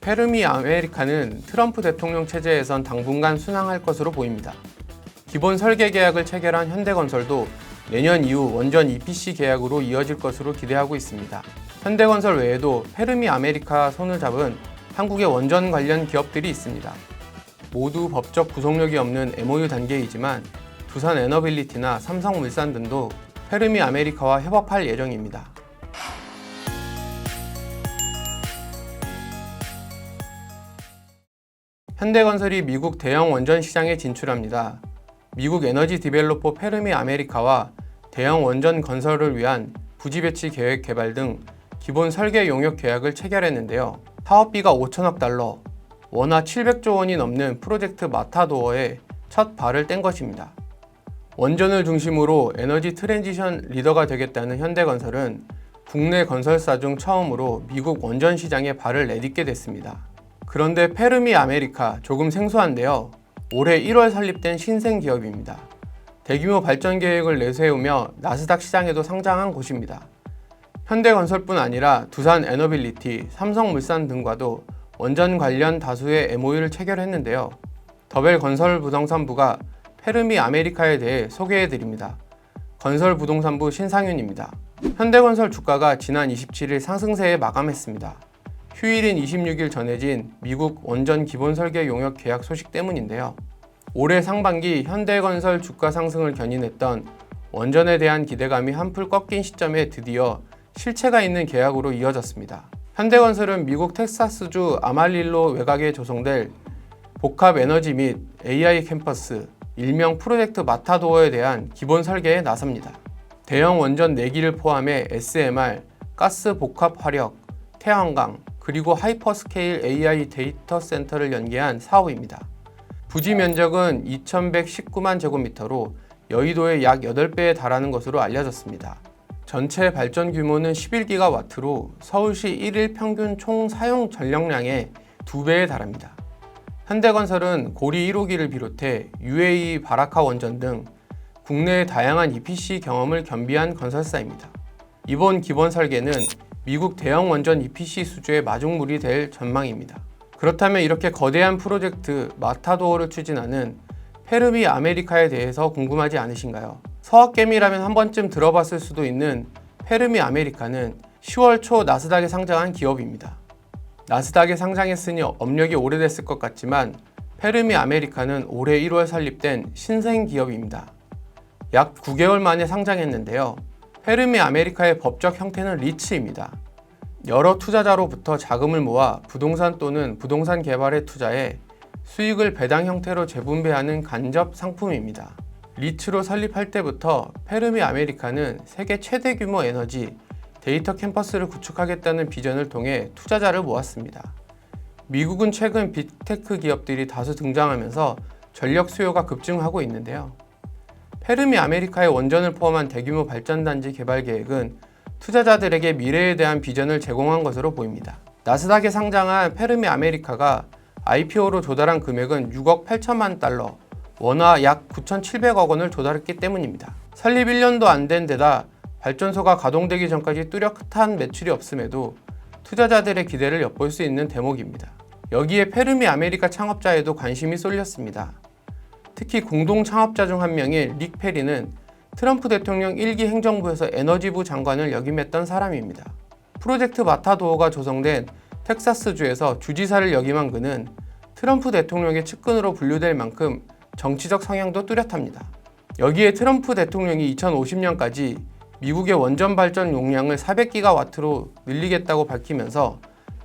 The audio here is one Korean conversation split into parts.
페르미 아메리카는 트럼프 대통령 체제에선 당분간 순항할 것으로 보입니다. 기본 설계 계약을 체결한 현대건설도 내년 이후 원전 EPC 계약으로 이어질 것으로 기대하고 있습니다. 현대건설 외에도 페르미 아메리카 손을 잡은 한국의 원전 관련 기업들이 있습니다. 모두 법적 구속력이 없는 MOU 단계이지만 두산 에너빌리티나 삼성물산 등도 페르미 아메리카와 협업할 예정입니다. 현대건설이 미국 대형 원전 시장에 진출합니다. 미국 에너지 디벨로퍼 페르미 아메리카와 대형 원전 건설을 위한 부지 배치 계획 개발 등 기본 설계 용역 계약을 체결했는데요. 사업비가 5천억 달러, 원화 700조 원이 넘는 프로젝트 마타도어에 첫 발을 뗀 것입니다. 원전을 중심으로 에너지 트랜지션 리더가 되겠다는 현대건설은 국내 건설사 중 처음으로 미국 원전 시장에 발을 내딛게 됐습니다. 그런데 페르미 아메리카 조금 생소한데요. 올해 1월 설립된 신생 기업입니다. 대규모 발전 계획을 내세우며 나스닥 시장에도 상장한 곳입니다. 현대건설뿐 아니라 두산 에너빌리티, 삼성물산 등과도 원전 관련 다수의 MOU를 체결했는데요. 더벨 건설부동산부가 페르미 아메리카에 대해 소개해 드립니다. 건설부동산부 신상윤입니다. 현대건설 주가가 지난 27일 상승세에 마감했습니다. 휴일인 26일 전해진 미국 원전 기본 설계 용역 계약 소식 때문인데요. 올해 상반기 현대건설 주가 상승을 견인했던 원전에 대한 기대감이 한풀 꺾인 시점에 드디어 실체가 있는 계약으로 이어졌습니다. 현대건설은 미국 텍사스주 아말릴로 외곽에 조성될 복합 에너지 및 AI 캠퍼스, 일명 프로젝트 마타도어에 대한 기본 설계에 나섭니다. 대형 원전 4기를 포함해 SMR, 가스 복합 화력, 태양광, 그리고 하이퍼스케일 AI 데이터 센터를 연계한 사업입니다. 부지 면적은 2,119만 제곱미터로 여의도의 약 8배에 달하는 것으로 알려졌습니다. 전체 발전 규모는 11기가와트로 서울시 1일 평균 총 사용 전력량의 2배에 달합니다. 현대건설은 고리 1호기를 비롯해 UAE 바라카 원전 등 국내의 다양한 EPC 경험을 겸비한 건설사입니다. 이번 기본 설계는 미국 대형 원전 EPC 수주의 마중물이 될 전망입니다. 그렇다면 이렇게 거대한 프로젝트 마타도어를 추진하는 페르미 아메리카에 대해서 궁금하지 않으신가요? 서학개미라면 한 번쯤 들어봤을 수도 있는 페르미 아메리카는 10월 초 나스닥에 상장한 기업입니다. 나스닥에 상장했으니 업력이 오래됐을 것 같지만 페르미 아메리카는 올해 1월 설립된 신생 기업입니다. 약 9개월 만에 상장했는데요. 페르미 아메리카의 법적 형태는 리츠입니다. 여러 투자자로부터 자금을 모아 부동산 또는 부동산 개발에 투자해 수익을 배당 형태로 재분배하는 간접 상품입니다. 리츠로 설립할 때부터 페르미 아메리카는 세계 최대 규모 에너지 데이터 캠퍼스를 구축하겠다는 비전을 통해 투자자를 모았습니다. 미국은 최근 빅테크 기업들이 다수 등장하면서 전력 수요가 급증하고 있는데요. 페르미 아메리카의 원전을 포함한 대규모 발전단지 개발 계획은 투자자들에게 미래에 대한 비전을 제공한 것으로 보입니다. 나스닥에 상장한 페르미 아메리카가 IPO로 조달한 금액은 6억 8천만 달러, 원화 약 9,700억 원을 조달했기 때문입니다. 설립 1년도 안 된 데다 발전소가 가동되기 전까지 뚜렷한 매출이 없음에도 투자자들의 기대를 엿볼 수 있는 대목입니다. 여기에 페르미 아메리카 창업자에도 관심이 쏠렸습니다. 특히 공동 창업자 중 한 명인 릭 페리는 트럼프 대통령 1기 행정부에서 에너지부 장관을 역임했던 사람입니다. 프로젝트 마타도어가 조성된 텍사스주에서 주지사를 역임한 그는 트럼프 대통령의 측근으로 분류될 만큼 정치적 성향도 뚜렷합니다. 여기에 트럼프 대통령이 2050년까지 미국의 원전 발전 용량을 400기가와트로 늘리겠다고 밝히면서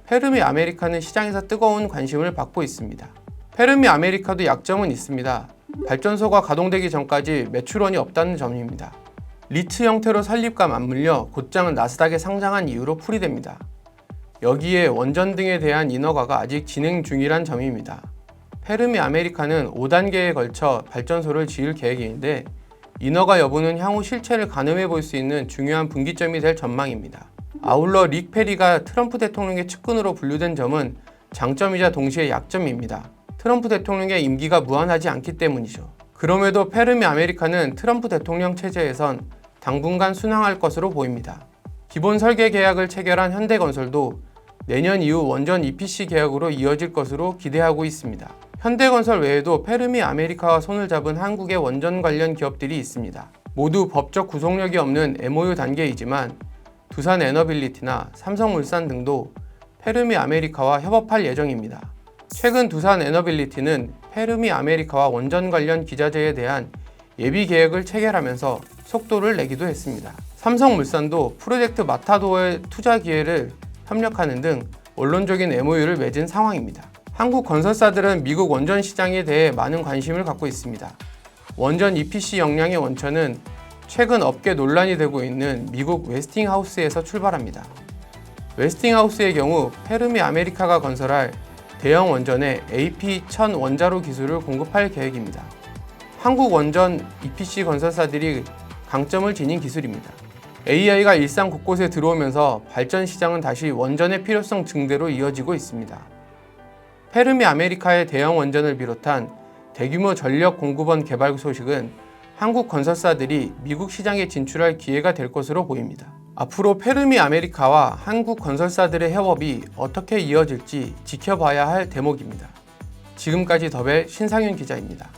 페르미 아메리카는 시장에서 뜨거운 관심을 받고 있습니다. 페르미 아메리카도 약점은 있습니다. 발전소가 가동되기 전까지 매출원이 없다는 점입니다. 리츠 형태로 설립과 맞물려 곧장은 나스닥에 상장한 이후로 풀이됩니다. 여기에 원전 등에 대한 인허가가 아직 진행 중이란 점입니다. 페르미 아메리카는 5단계에 걸쳐 발전소를 지을 계획인데 인허가 여부는 향후 실체를 가늠해 볼 수 있는 중요한 분기점이 될 전망입니다. 아울러 릭 페리가 트럼프 대통령의 측근으로 분류된 점은 장점이자 동시에 약점입니다. 트럼프 대통령의 임기가 무한하지 않기 때문이죠. 그럼에도 페르미 아메리카는 트럼프 대통령 체제에선 당분간 순항할 것으로 보입니다. 기본 설계 계약을 체결한 현대건설도 내년 이후 원전 EPC 계약으로 이어질 것으로 기대하고 있습니다. 현대건설 외에도 페르미 아메리카와 손을 잡은 한국의 원전 관련 기업들이 있습니다. 모두 법적 구속력이 없는 MOU 단계이지만 두산 에너빌리티나 삼성물산 등도 페르미 아메리카와 협업할 예정입니다. 최근 두산 에너빌리티는 페르미 아메리카와 원전 관련 기자재에 대한 예비 계획을 체결하면서 속도를 내기도 했습니다. 삼성물산도 프로젝트 마타도어의 투자 기회를 협력하는 등 원론적인 MOU를 맺은 상황입니다. 한국 건설사들은 미국 원전 시장에 대해 많은 관심을 갖고 있습니다. 원전 EPC 역량의 원천은 최근 업계 논란이 되고 있는 미국 웨스팅하우스에서 출발합니다. 웨스팅하우스의 경우 페르미 아메리카가 건설할 대형 원전에 AP1000 원자로 기술을 공급할 계획입니다. 한국 원전 EPC 건설사들이 강점을 지닌 기술입니다. AI가 일상 곳곳에 들어오면서 발전 시장은 다시 원전의 필요성 증대로 이어지고 있습니다. 페르미 아메리카의 대형 원전을 비롯한 대규모 전력 공급원 개발 소식은 한국 건설사들이 미국 시장에 진출할 기회가 될 것으로 보입니다. 앞으로 페르미 아메리카와 한국 건설사들의 협업이 어떻게 이어질지 지켜봐야 할 대목입니다. 지금까지 더벨 신상윤 기자입니다.